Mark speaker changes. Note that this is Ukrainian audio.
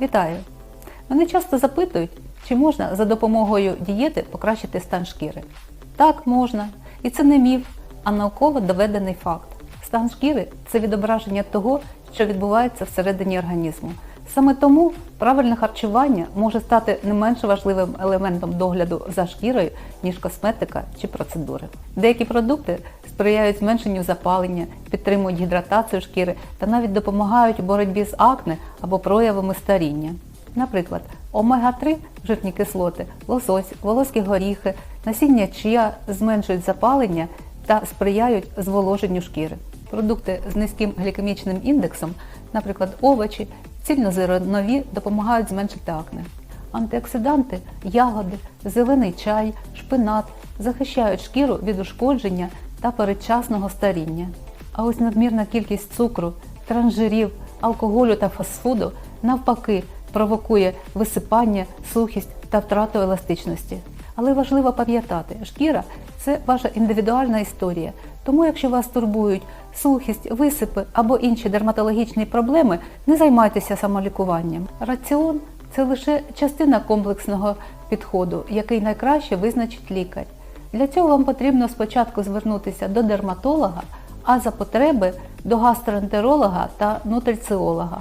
Speaker 1: Вітаю! Мене часто запитують, чи можна за допомогою дієти покращити стан шкіри. Так, можна. І це не міф, а науково доведений факт. Стан шкіри це відображення того, що відбувається всередині організму. Саме тому правильне харчування може стати не менш важливим елементом догляду за шкірою, ніж косметика чи процедури. Деякі продукти сприяють зменшенню запалення, підтримують гідратацію шкіри та навіть допомагають у боротьбі з акне або проявами старіння. Наприклад, омега-3 жирні кислоти, лосось, волоські горіхи, насіння чия зменшують запалення та сприяють зволоженню шкіри. Продукти з низьким глікемічним індексом, наприклад, овочі, цільнозернові допомагають зменшити акне. Антиоксиданти, ягоди, зелений чай, шпинат захищають шкіру від ушкодження та передчасного старіння. А ось надмірна кількість цукру, транжирів, алкоголю та фастфуду навпаки провокує висипання, сухість та втрату еластичності. Але важливо пам'ятати, шкіра це ваша індивідуальна історія. Тому, якщо вас турбують сухість, висипи або інші дерматологічні проблеми, не займайтеся самолікуванням. Раціон це лише частина комплексного підходу, який найкраще визначить лікар. Для цього вам потрібно спочатку звернутися до дерматолога, а за потреби до гастроентеролога та нутриціолога.